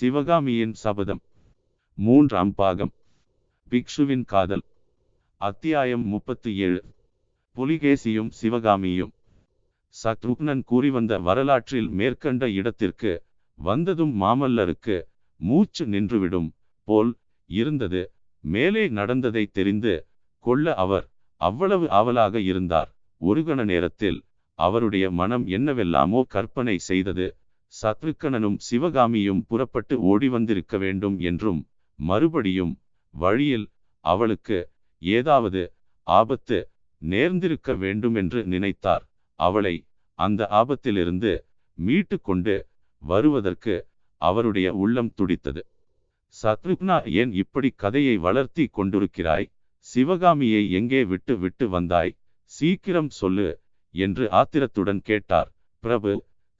சிவகாமியின் சபதம். மூன்றாம் பாகம். பிக்ஷுவின் காதல். அத்தியாயம் முப்பத்தி ஏழு. புலிகேசியும் சிவகாமியும். சத்ருக்னன் கூறி வந்த வரலாற்றில் மேற்கண்ட இடத்திற்கு வந்ததும் மாமல்லருக்கு மூச்சு நின்றுவிடும் போல் இருந்தது. மேலே நடந்ததை தெரிந்து கொள்ள அவர் அவ்வளவு ஆவலாக இருந்தார். ஒரு கண நேரத்தில் அவருடைய மனம் என்னவெல்லாமோ கற்பனை செய்தது. சத்ருக்கணனும் சிவகாமியும் புறப்பட்டு ஓடி வந்திருக்க வேண்டும் என்றும் மறுபடியும் வழியில் அவளுக்கு ஏதாவது ஆபத்து நேர்ந்திருக்க வேண்டுமென்று நினைத்தார். அவளை அந்த ஆபத்திலிருந்து மீட்டு கொண்டு வருவதற்கு அவருடைய உள்ளம் துடித்தது. சத்ருக்னா ஏன் இப்படி கதையை வளர்த்தி கொண்டிருக்கிறாய்? சிவகாமியை எங்கே விட்டு விட்டு வந்தாய்? சீக்கிரம் சொல்லு என்று ஆத்திரத்துடன் கேட்டார். பிரபு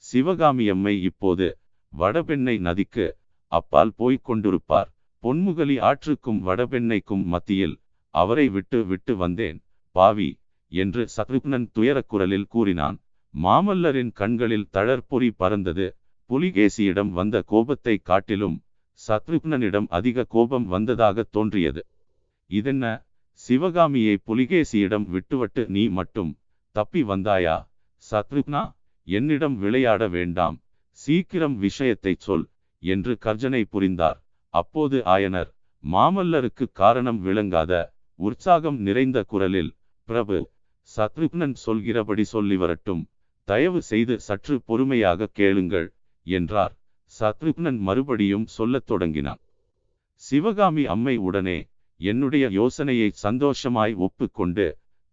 சிவகாமியம்மை இப்போது வடபெண்ணை நதிக்கு அப்பால் போய்க் கொண்டிருப்பார். பொன்முகலி ஆற்றுக்கும் வடபெண்ணைக்கும் மத்தியில் அவரை விட்டு விட்டு வந்தேன். பாவி என்று சத்ருக்னன் துயரக்குரலில் கூறினான். மாமல்லரின் கண்களில் தளர்பொறி பறந்தது. புலிகேசியிடம் வந்த கோபத்தை காட்டிலும் சத்ருக்னனிடம் அதிக கோபம் வந்ததாக தோன்றியது. இதென்ன? சிவகாமியை புலிகேசியிடம் விட்டுவிட்டு நீ மட்டும் தப்பி வந்தாயா? சத்ருக்னா? என்னிடம் விளையாட வேண்டாம் சீக்கிரம் விஷயத்தை சொல் என்று கர்ஜனை புரிந்தார். அப்போது ஆயனர் மாமல்லருக்கு காரணம் விளங்காத உற்சாகம் நிறைந்த குரலில் பிரபு சத்ருக்னன் சொல்கிறபடி சொல்லி வரட்டும் தயவு செய்து சற்று பொறுமையாக கேளுங்கள் என்றார். சத்ருக்னன் மறுபடியும் சொல்லத் தொடங்கினான். சிவகாமி அம்மை உடனே என்னுடைய யோசனையை சந்தோஷமாய் ஒப்புக்கொண்டு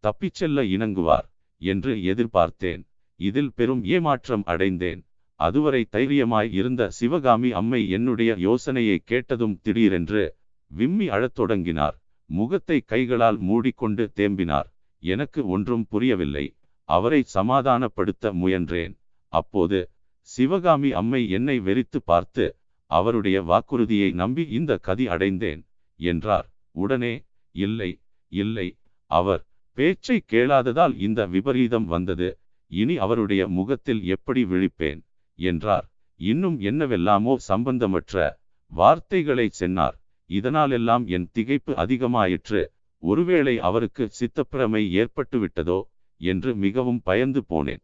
தப்பிச் செல்ல இணங்குவார் என்று எதிர்பார்த்தேன். இதில் பெரும் ஏமாற்றம் அடைந்தேன். அதுவரை தைரியமாய் இருந்த சிவகாமி அம்மை என்னுடைய யோசனையை கேட்டதும் திடீரென்று விம்மி அழத் தொடங்கினார். முகத்தை கைகளால் மூடிக்கொண்டு தேம்பினார். எனக்கு ஒன்றும் புரியவில்லை. அவரை சமாதானப்படுத்த முயன்றேன். அப்போது சிவகாமி அம்மை என்னை வெறித்து பார்த்து அவருடைய வாக்குறுதியை நம்பி இந்த கதி அடைந்தேன் என்றார். உடனே இல்லை இல்லை அவர் பேச்சை கேளாததால் இந்த விபரீதம் வந்தது. இனி அவருடைய முகத்தில் எப்படி விழிப்பேன்? என்றார். இன்னும் என்னவெல்லாமோ சம்பந்தமற்ற வார்த்தைகளை சென்னார். இதனாலெல்லாம் என் திகைப்பு அதிகமாயிற்று. ஒருவேளை அவருக்கு சித்தப்பிரமை ஏற்பட்டுவிட்டதோ? என்று மிகவும் பயந்து போனேன்.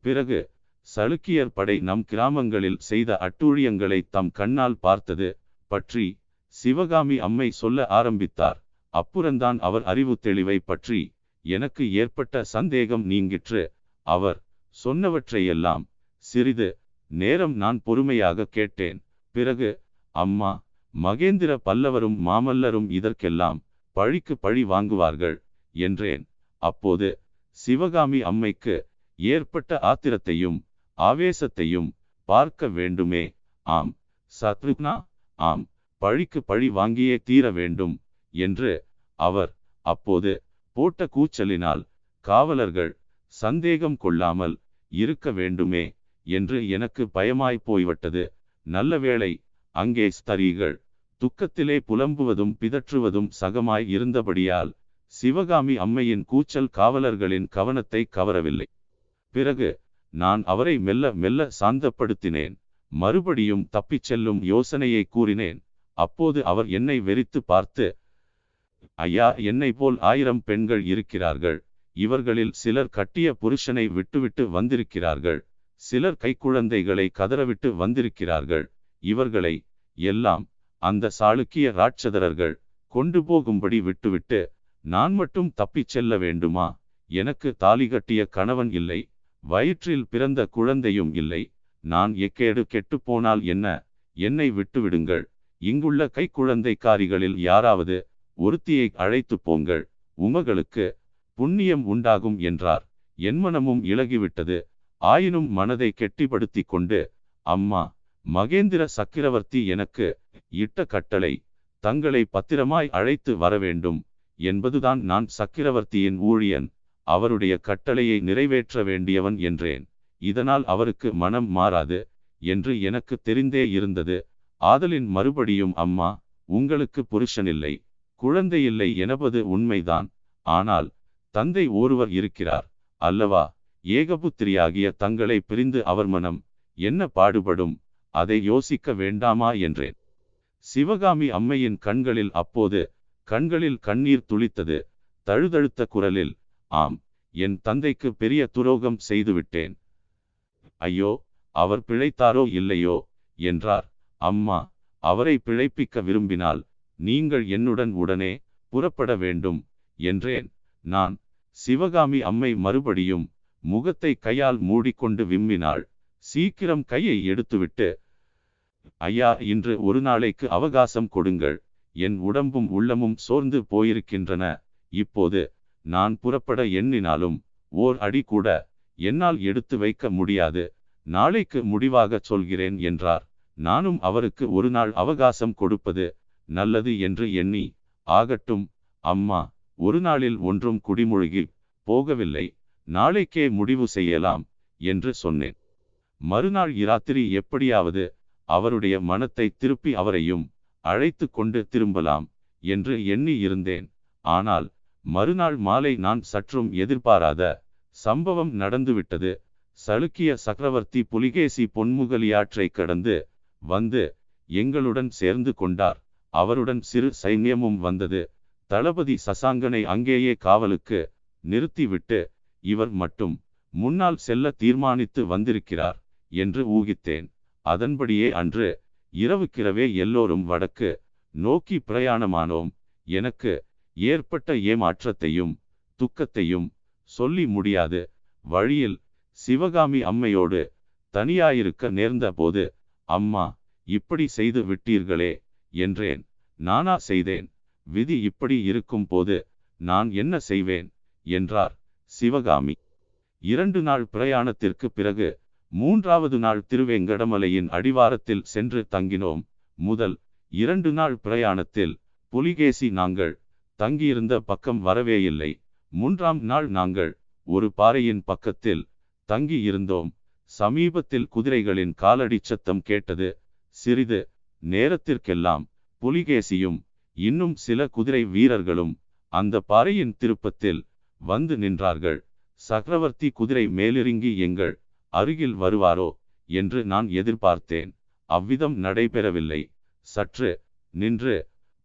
பிறகு சளுக்கியர் படை நம் கிராமங்களில் செய்த அட்டூழியங்களை தம் கண்ணால் பார்த்தது பற்றி சிவகாமி அம்மை சொல்ல ஆரம்பித்தார். அப்புறந்தான் அவர் அறிவு தெளிவை பற்றி எனக்கு ஏற்பட்ட சந்தேகம் நீங்கிற்று. அவர் சொன்னவற்றையெல்லாம் சிறிது நேரம் நான் பொறுமையாக கேட்டேன். பிறகு அம்மா மகேந்திர பல்லவரும் மாமல்லரும் இதற்கெல்லாம் பழிக்கு பழி வாங்குவார்கள் என்றேன். அப்போது சிவகாமி அம்மைக்கு ஏற்பட்ட ஆத்திரத்தையும் ஆவேசத்தையும் பார்க்க வேண்டுமே? ஆம் சத்ருக்னா? ஆம் பழிக்கு பழி வாங்கியே தீர வேண்டும் என்று அவர் அப்போது போட்ட கூச்சலினால் காவலர்கள் சந்தேகம் கொள்ளாமல் இருக்க வேண்டுமே என்று எனக்கு பயமாய் போய்விட்டது. நல்ல வேளை அங்கே ஸ்தரீகள் துக்கத்திலே புலம்புவதும் பிதற்றுவதும் சகமாய் இருந்தபடியால் சிவகாமி அம்மையின் கூச்சல் காவலர்களின் கவனத்தை கவரவில்லை. பிறகு நான் அவரை மெல்ல மெல்ல சாந்தப்படுத்தினேன். மறுபடியும் தப்பிச் செல்லும் யோசனையை கூறினேன். அப்போது அவர் என்னை வெறித்து பார்த்து ஐயா என்னை போல் ஆயிரம் பெண்கள் இருக்கிறார்கள். இவர்களில் சிலர் கட்டிய புருஷனை விட்டுவிட்டு வந்திருக்கிறார்கள். சிலர் கைக்குழந்தைகளை கதறவிட்டு வந்திருக்கிறார்கள். இவர்களை எல்லாம் அந்த சாளுக்கிய ராட்சதரர்கள் கொண்டு போகும்படி விட்டுவிட்டு நான் மட்டும் தப்பிச் செல்ல வேண்டுமா? எனக்கு தாலி கட்டிய கணவன் இல்லை. வயிற்றில் பிறந்த குழந்தையும் இல்லை. நான் எக்கேடு கெட்டுப்போனால் என்ன? என்னை விட்டுவிடுங்கள். இங்குள்ள கைக்குழந்தைக்காரிகளில் யாராவது ஒருத்தியை அழைத்து போங்கள். உமகளுக்கு புண்ணியம் உண்டாகும் என்றார். என் மனமும் இழகிவிட்டது ஆயினும் மனதை கெட்டிப்படுத்தி கொண்டு அம்மா மகேந்திர சக்கரவர்த்தி எனக்கு இட்ட கட்டளை தங்களை பத்திரமாய் அழைத்து வரவேண்டும் என்பதுதான் நான் சக்கரவர்த்தியின் ஊழியன். அவருடைய கட்டளையை நிறைவேற்ற வேண்டியவன் என்றேன். இதனால் அவருக்கு மனம் மாறாது என்று எனக்கு தெரிந்தே இருந்தது. ஆதலின் மறுபடியும் அம்மா உங்களுக்கு புருஷனில்லை குழந்தையில்லை எனபது உண்மைதான். ஆனால் தந்தை ஒருவர் இருக்கிறார். அல்லவா? ஏகபுத்திரியாகிய தங்களை பிரிந்து அவர் மனம் என்ன பாடுபடும்? அதை யோசிக்க வேண்டாமா என்றேன். சிவகாமி அம்மையின் கண்களில் அப்போது கண்களில் கண்ணீர் துளித்தது. தழுதழுத்த குரலில் ஆம் என் தந்தைக்கு பெரிய துரோகம் செய்துவிட்டேன். ஐயோ அவர் பிழைத்தாரோ இல்லையோ? என்றார். அம்மா அவரை பிழைப்பிக்க விரும்பினால் நீங்கள் என்னுடன் உடனே புறப்பட வேண்டும் என்றேன். நான் சிவகாமி அம்மை மறுபடியும் முகத்தை கையால் மூடிக்கொண்டு விம்மினாள். சீக்கிரம் கையை எடுத்துவிட்டு ஐயா இன்று ஒரு நாளைக்கு அவகாசம் கொடுங்கள். என் உடம்பும் உள்ளமும் சோர்ந்து போயிருக்கின்றன. இப்போது நான் புறப்பட எண்ணினாலும் ஓர் அடி கூட என்னால் எடுத்து வைக்க முடியாது. நாளைக்கு முடிவாகச் சொல்கிறேன் என்றார். நானும் அவருக்கு ஒரு நாள் அவகாசம் கொடுப்பது நல்லது என்று எண்ணி ஆகட்டும் அம்மா. ஒரு நாளில் ஒன்றும் குடிமொழிகி போகவில்லை நாளைக்கே முடிவு செய்யலாம் என்று சொன்னேன். மறுநாள் இராத்திரி எப்படியாவது அவருடைய மனத்தை திருப்பி அவரையும் அழைத்து கொண்டு திரும்பலாம் என்று எண்ணி இருந்தேன். ஆனால் மறுநாள் மாலை நான் சற்றும் எதிர்பாராத சம்பவம் நடந்துவிட்டது. சளுக்கிய சக்கரவர்த்தி புலிகேசி பொன்முகலியாற்றை கடந்து வந்து எங்களுடன் சேர்ந்து கொண்டார். அவருடன் சிறு சைன்யமும் வந்தது. தளபதி சசாங்கனை அங்கேயே காவலுக்கு நிறுத்திவிட்டு இவர் மட்டும் முன்னால் செல்ல தீர்மானித்து வந்திருக்கிறார் என்று ஊகித்தேன். அதன்படியே அன்று இரவுக்கிரவே எல்லோரும் வடக்கு நோக்கி பிரயாணமானோம். எனக்கு ஏற்பட்ட ஏமாற்றத்தையும் துக்கத்தையும் சொல்லி முடியாது. வழியில் சிவகாமி அம்மையோடு தனியாயிருக்க நேர்ந்த போது அம்மா இப்படி செய்து விட்டீர்களே என்றேன். நானா செய்தேன்? விதி இப்படி இருக்கும் போது நான் என்ன செய்வேன்? என்றார் சிவகாமி. இரண்டு நாள் பிரயாணத்திற்கு பிறகு மூன்றாவது நாள் திருவேங்கடமலையின் அடிவாரத்தில் சென்று தங்கினோம். முதல் இரண்டு நாள் பிரயாணத்தில் புலிகேசி நாங்கள் தங்கியிருந்த பக்கம் வரவே இல்லை. மூன்றாம் நாள் நாங்கள் ஒரு பாறையின் பக்கத்தில் தங்கி இருந்தோம் சமீபத்தில் குதிரைகளின் காலடி சத்தம் கேட்டது. சிறிது நேரத்திற்கெல்லாம் புலிகேசியும் இன்னும் சில குதிரை வீரர்களும் அந்த பாறையின் திருப்பத்தில் வந்து நின்றார்கள். சக்கரவர்த்தி குதிரை மேலிறங்கி எங்கள் அருகில் வருவாரோ என்று நான் எதிர்பார்த்தேன். அவ்விதம் நடைபெறவில்லை. சற்று நின்று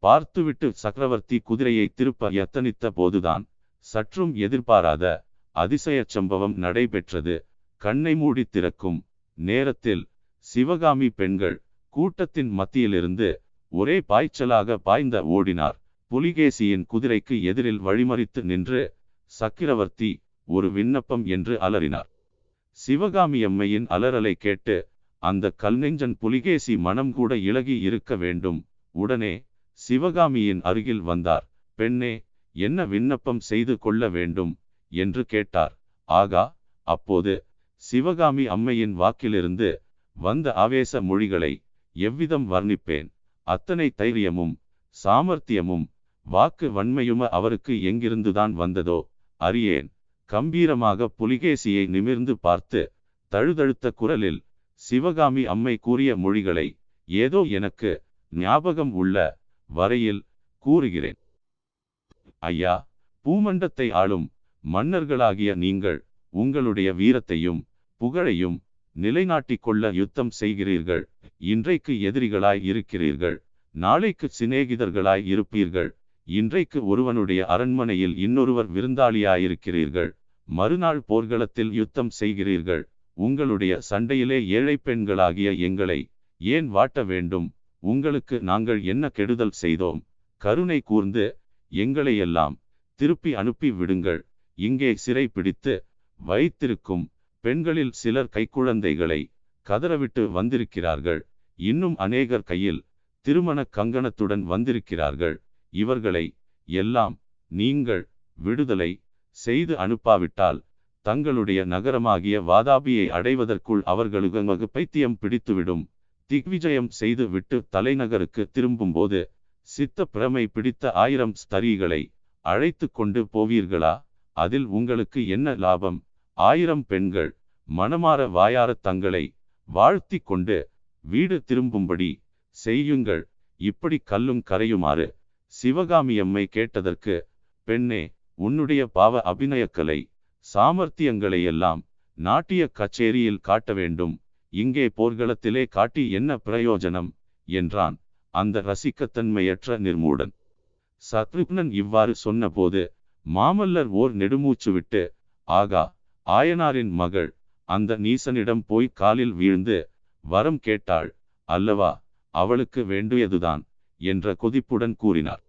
பார்த்துவிட்டு சக்கரவர்த்தி குதிரையை திருப்ப எத்தனித்த போதுதான் சற்றும் எதிர்பாராத அதிசய சம்பவம் நடைபெற்றது. கண்ணை மூடி திறக்கும் நேரத்தில் சிவகாமி பெண்கள் கூட்டத்தின் மத்தியிலிருந்து ஒரே பாய்ச்சலாக பாய்ந்த ஓடினார். புலிகேசியின் குதிரைக்கு எதிரில் வழிமறித்து நின்று சக்கரவர்த்தி ஒரு விண்ணப்பம் என்று அலறினார். சிவகாமி அம்மையின் அலறலை கேட்டு அந்த கல்நெஞ்சன் புலிகேசி மனம் கூட இழகி இருக்க வேண்டும். உடனே சிவகாமியின் அருகில் வந்தார். பெண்ணே என்ன விண்ணப்பம் செய்து கொள்ள வேண்டும்? என்று கேட்டார். ஆகா அப்போது சிவகாமி அம்மையின் வாக்கிலிருந்து வந்த ஆவேச மொழிகளை எவ்விதம் வர்ணிப்பேன்? அத்தனை தைரியமும் சாமர்த்தியமும் வாக்கு வன்மையும அவருக்கு எங்கிருந்துதான் வந்ததோ அறியேன். கம்பீரமாக புலிகேசியை நிமிர்ந்து பார்த்து தழுதழுத்த குரலில் சிவகாமி அம்மை கூறிய மொழிகளை ஏதோ எனக்கு ஞாபகம் உள்ள வரையில் கூறுகிறேன். ஐயா பூமண்டத்தை ஆளும் மன்னர்களாகிய நீங்கள் உங்களுடைய வீரத்தையும் புகழையும் நிலைநாட்டிக் கொள்ள யுத்தம் செய்கிறீர்கள். இன்றைக்கு எதிரிகளாய் இருக்கிறீர்கள். நாளைக்கு சிநேகிதர்களாய் இருப்பீர்கள். இன்றைக்கு ஒருவனுடைய அரண்மனையில் இன்னொருவர் விருந்தாளியாயிருக்கிறீர்கள். மறுநாள் போர்க்களத்தில் யுத்தம் செய்கிறீர்கள். உங்களுடைய சண்டையிலே ஏழை பெண்களாகிய எங்களை ஏன் வாட்ட வேண்டும்? உங்களுக்கு நாங்கள் என்ன கெடுதல் செய்தோம்? கருணை கூர்ந்து எங்களையெல்லாம் திருப்பி அனுப்பி விடுங்கள். இங்கே சிறை பிடித்து வைத்திருக்கும் பெண்களில் சிலர் கைக்குழந்தைகளை கதறவிட்டு வந்திருக்கிறார்கள். இன்னும் அநேகர் கையில் திருமண கங்கணத்துடன் வந்திருக்கிறார்கள். இவர்களை எல்லாம் நீங்கள் விடுதலை செய்து அனுப்பாவிட்டால் தங்களுடைய நகரமாகிய வாதாபியை அடைவதற்குள் அவர்களுக்கு பைத்தியம் பிடித்துவிடும். திக்விஜயம் செய்து விட்டு தலைநகருக்கு திரும்பும்போது சித்த பிரமை பிடித்த ஆயிரம் ஸ்தரீகளை அழைத்து கொண்டு போவீர்களா? அதில் உங்களுக்கு என்ன லாபம்? ஆயிரம் பெண்கள் மனமாற வாயார தங்களை வாழ்த்தி கொண்டு வீடு திரும்பும்படி செய்யுங்கள். இப்படி கல்லும் கரையுமாறு சிவகாமியம்மை கேட்டதற்கு பெண்ணே உன்னுடைய பாவ அபிநயக்கலை சாமர்த்தியங்களை எல்லாம் நாட்டிய கச்சேரியில் காட்ட வேண்டும். இங்கே போர்க்களத்திலே காட்டி என்ன பிரயோஜனம்? என்றான் அந்த ரசிக்கத்தன்மையற்ற நிர்மூடன். சத்ருக்னன் இவ்வாறு சொன்னபோது மாமல்லர் ஓர் நெடுமூச்சு விட்டு ஆகா ஆயனாரின் மகள் அந்த நீசனிடம் போய் காலில் வீழ்ந்து வரம் கேட்டாள் அல்லவா அவளுக்கு வேண்டியதுதான் என்ற கொதிப்புடன் கூறினார்.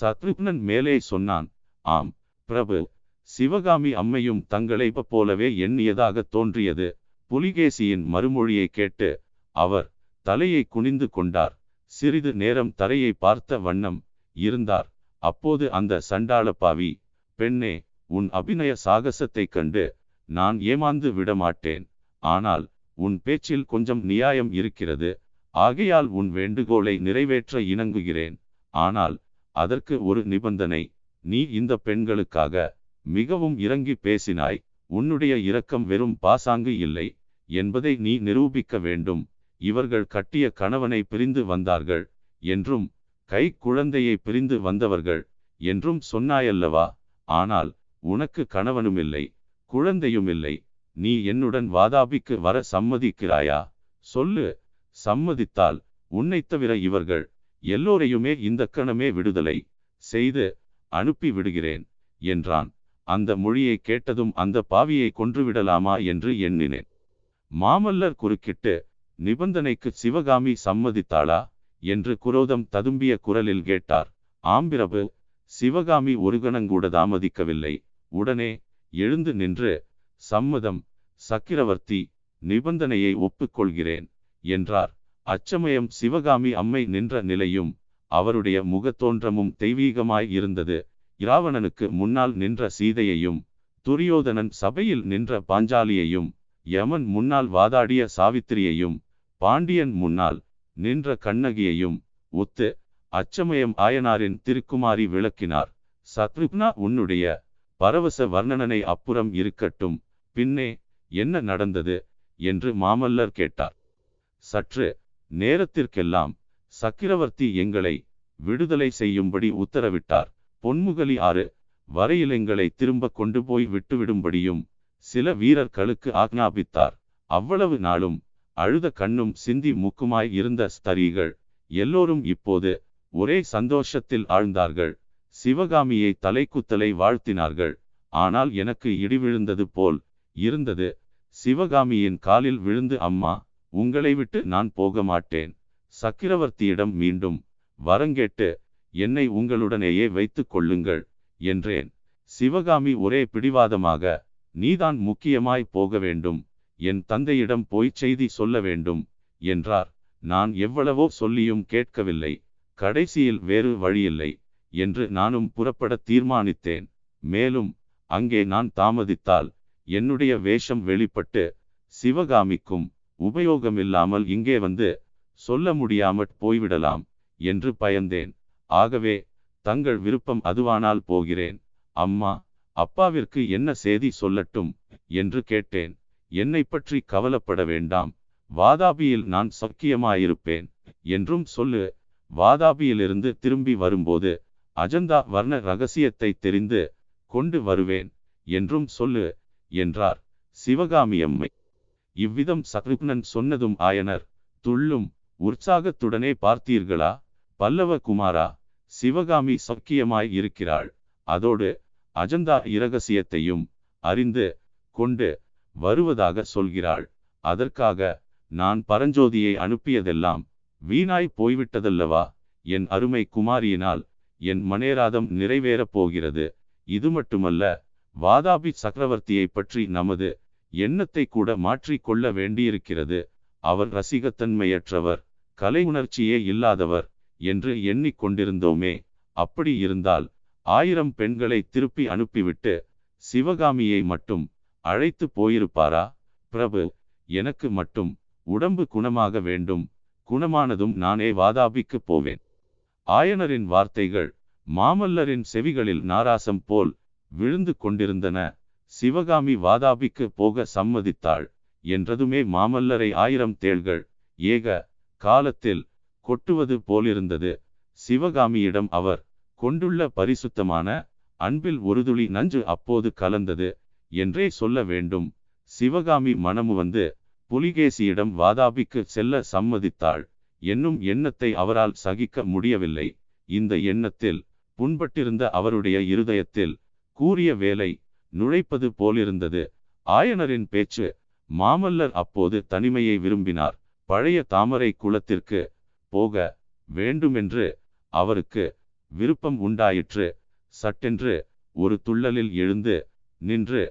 சத்ருக்னன் மேலே சொன்னான் ஆம் பிரபு சிவகாமி அம்மையும் தங்களை போலவே எண்ணியதாக தோன்றியது. புலிகேசியின் மறுமொழியை கேட்டு அவர் தலையை குனிந்து கொண்டார். சிறிது நேரம் தரையை பார்த்த வண்ணம் இருந்தார். அப்போது அந்த சண்டாளப்பாவி பெண்ணே உன் அபிநய சாகசத்தைக் கண்டு நான் ஏமாந்து விடமாட்டேன். ஆனால் உன் பேச்சில் கொஞ்சம் நியாயம் இருக்கிறது. ஆகையால் உன் வேண்டுகோளை நிறைவேற்ற இணங்குகிறேன். ஆனால் அதற்கு ஒரு நிபந்தனை. நீ இந்த பெண்களுக்காக மிகவும் இறங்கி பேசினாய். உன்னுடைய இரக்கம் வெறும் பாசாங்கு இல்லை. என்பதை நீ நிரூபிக்க வேண்டும். இவர்கள் கட்டிய கணவனை பிரிந்து வந்தார்கள். என்றும் கை குழந்தையை பிரிந்து வந்தவர்கள் என்றும் சொன்னாயல்லவா? ஆனால் உனக்கு கணவனுமில்லை. குழந்தையுமில்லை. நீ என்னுடன் வாதாபிக்கு வர சம்மதிக்கிறாயா? சொல்லு. சம்மதித்தால் உன்னைத் தவிர இவர்கள் எல்லோரையுமே இந்த கணமே விடுதலை செய்து அனுப்பி விடுகிறேன் என்றான். அந்த மொழியை கேட்டதும் அந்த பாவியை கொன்றுவிடலாமா என்று எண்ணினேன். மாமல்லர் குறுக்கிட்டு நிபந்தனைக்கு சிவகாமி சம்மதித்தாளா? என்று குரோதம் ததும்பிய குரலில் கேட்டார். ஆம்பிரபு சிவகாமி ஒரு கணங்கூட தாமதிக்கவில்லை. உடனே எழுந்து நின்று சம்மதம் சக்கிரவர்த்தி நிபந்தனையை ஒப்புக்கொள்கிறேன் என்றார். அச்சமயம் சிவகாமி அம்மை நின்ற நிலையும் அவருடைய முகத்தோன்றமும் தெய்வீகமாய் இருந்தது. இராவணனுக்கு முன்னால் நின்ற சீதையையும் துரியோதனன் சபையில் நின்ற பாஞ்சாலியையும் யமன் முன்னால் வாதாடிய சாவித்திரியையும் பாண்டியன் முன்னால் நின்ற கண்ணகியையும் ஒத்து அச்சமயம் ஆயனாரின் திருக்குமாரி விளக்கினார். சத்ருக்னா உன்னுடைய பரவச வர்ணனனை அப்புறம் இருக்கட்டும் பின்னே என்ன நடந்தது என்று மாமல்லர் கேட்டார். சற்று நேரத்திற்கெல்லாம் சக்கிரவர்த்தி எங்களை விடுதலை செய்யும்படி உத்தரவிட்டார். பொன்முகலி ஆறு வரையில் எங்களை திரும்ப கொண்டு போய் விட்டுவிடும்படியும் சில வீரர்களுக்கு ஆக்ஞாபித்தார். அவ்வளவு நாளும் அழுத கண்ணும் சிந்தி முக்குமாய் இருந்த ஸ்தரீகள் எல்லோரும் இப்போது ஒரே சந்தோஷத்தில் ஆழ்ந்தார்கள். சிவகாமியை தலைக்குத்தலை வாழ்த்தினார்கள். ஆனால் எனக்கு இடி விழுந்தது போல் இருந்தது. சிவகாமியின் காலில் விழுந்து அம்மா உங்களை விட்டு நான் போக மாட்டேன். சக்கிரவர்த்தியிடம் மீண்டும் வரங்கேட்டு என்னை உங்களுடனேயே வைத்துக் கொள்ளுங்கள் என்றேன். சிவகாமி ஒரே பிடிவாதமாக நீதான் முக்கியமாய் போக வேண்டும். என் தந்தையிடம் போய் செய்தி சொல்ல வேண்டும் என்றார். நான் எவ்வளவோ சொல்லியும் கேட்கவில்லை. கடைசியில் வேறு வழியில்லை. என்று நானும் புறப்பட தீர்மானித்தேன். மேலும் அங்கே நான் தாமதித்தால் என்னுடைய வேஷம் வெளிப்பட்டு சிவகாமிக்கும் உபயோகமில்லாமல் இங்கே வந்து சொல்ல முடியாமற் போய்விடலாம் என்று பயந்தேன். ஆகவே தங்கள் விருப்பம் அதுவானால் போகிறேன். அம்மா அப்பாவிற்கு என்ன செய்தி சொல்லட்டும் என்று கேட்டேன். என்னை பற்றி கவலைப்பட வேண்டாம். வாதாபியில் நான் சக்கியமாயிருப்பேன் என்றும் சொல்லு. வாதாபியிலிருந்து திரும்பி வரும்போது அஜந்தா வர்ண ரகசியத்தை தெரிந்து கொண்டு வருவேன் என்றும் சொல்லு என்றார் சிவகாமியம்மை. இவ்விதம் சத்ருக்னன் சொன்னதும் ஆயனர் துள்ளும் உற்சாகத்துடனே பார்த்தீர்களா? பல்லவ குமாரா சிவகாமி சக்கியமாய் இருக்கிறாள். அதோடு அஜந்தா இரகசியத்தையும் அறிந்து கொண்டு வருவதாக சொல்கிறாள். அதற்காக நான் பரஞ்சோதியை அனுப்பியதெல்லாம் வீணாய் போய்விட்டதல்லவா? என் அருமை குமாரியினால் என் மனேராதம் நிறைவேறப் போகிறது. இது மட்டுமல்ல வாதாபி சக்கரவர்த்தியை பற்றி நமது எண்ணத்தை கூட மாற்றிக்கொள்ள வேண்டியிருக்கிறது. அவர் ரசிகத்தன்மையற்றவர் கலை உணர்ச்சியே இல்லாதவர் என்று எண்ணிக்கொண்டிருந்தோமே அப்படி இருந்தால் ஆயிரம் பெண்களை திருப்பி அனுப்பிவிட்டு சிவகாமியை மட்டும் அழைத்து போயிருப்பாரா? பிரபு எனக்கு மட்டும் உடம்பு குணமாக வேண்டும். குணமானதும் நானே வாதாபிக்கு போவேன். ஆயனரின் வார்த்தைகள் மாமல்லரின் செவிகளில் நாராசம் போல் விழுந்து கொண்டிருந்தன. சிவகாமி வாதாபிக்கு போக சம்மதித்தாள். என்றதுமே மாமல்லரை ஆயிரம் தேள்கள் ஏக காலத்தில் கொட்டுவது போலிருந்தது. சிவகாமியிடம் அவர் கொண்டுள்ள பரிசுத்தமான அன்பில் ஒரு துளி நஞ்சு அப்போது கலந்தது என்றே சொல்ல வேண்டும். சிவகாமி மனமு வந்து புலிகேசியிடம் வாதாபிக்கு செல்ல சம்மதித்தாள். என்னும் எண்ணத்தை அவரால் சகிக்க முடியவில்லை. இந்த எண்ணத்தில் புண்பட்டிருந்த அவருடைய இருதயத்தில் கூறிய வேலை நுழைப்பது போலிருந்தது. ஆயனரின் பேச்சு மாமல்லர் அப்போது தனிமையை விரும்பினார். பழைய தாமரை குளத்திற்கு போக வேண்டுமென்று அவருக்கு விருப்பம் உண்டாயிற்று. சட்டென்று ஒரு துள்ளலில் எழுந்து நின்று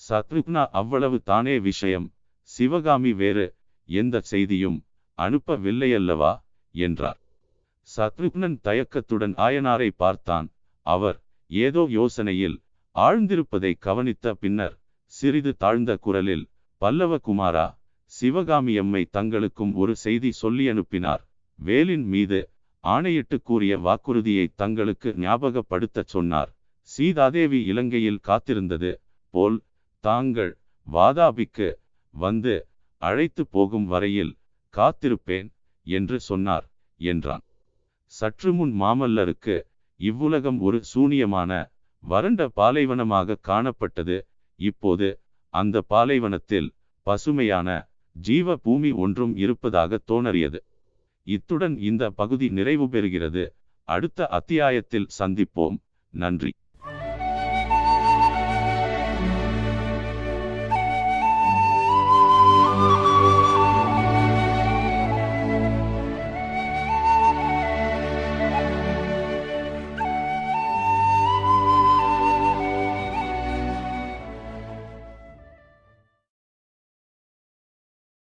சத்ருக்னா அவ்வளவு தானே விஷயம். சிவகாமி வேறு எந்த செய்தியும் அனுப்பவில்லையல்லவா? என்றார். சத்ருக்னன் தயக்கத்துடன் ஆயனாரை பார்த்தான். அவர் ஏதோ யோசனையில் ஆழ்ந்திருப்பதை கவனித்த பின்னர் சிறிது தாழ்ந்த குரலில் பல்லவ குமாரா சிவகாமியம்மை தங்களுக்கும் ஒரு செய்தி சொல்லி அனுப்பினார். வேலின் மீது ஆணையிட்டு கூறிய வாக்குறுதியை தங்களுக்கு ஞாபகப்படுத்தச் சொன்னார். சீதாதேவி இலங்கையில் காத்திருந்தது போல் தாங்கள் வாதாபிக்கு வந்து அழைத்து போகும் வரையில் காத்திருப்பேன் என்று சொன்னார் என்றான். சற்று முன் மாமல்லருக்கு இவ்வுலகம் ஒரு சூனியமான வறண்ட பாலைவனமாக காணப்பட்டது. இப்போது அந்த பாலைவனத்தில் பசுமையான ஜீவ பூமி ஒன்றும் இருப்பதாக தோணறியது. இத்துடன் இந்த பகுதி நிறைவு பெறுகிறது. அடுத்த அத்தியாயத்தில் சந்திப்போம். நன்றி.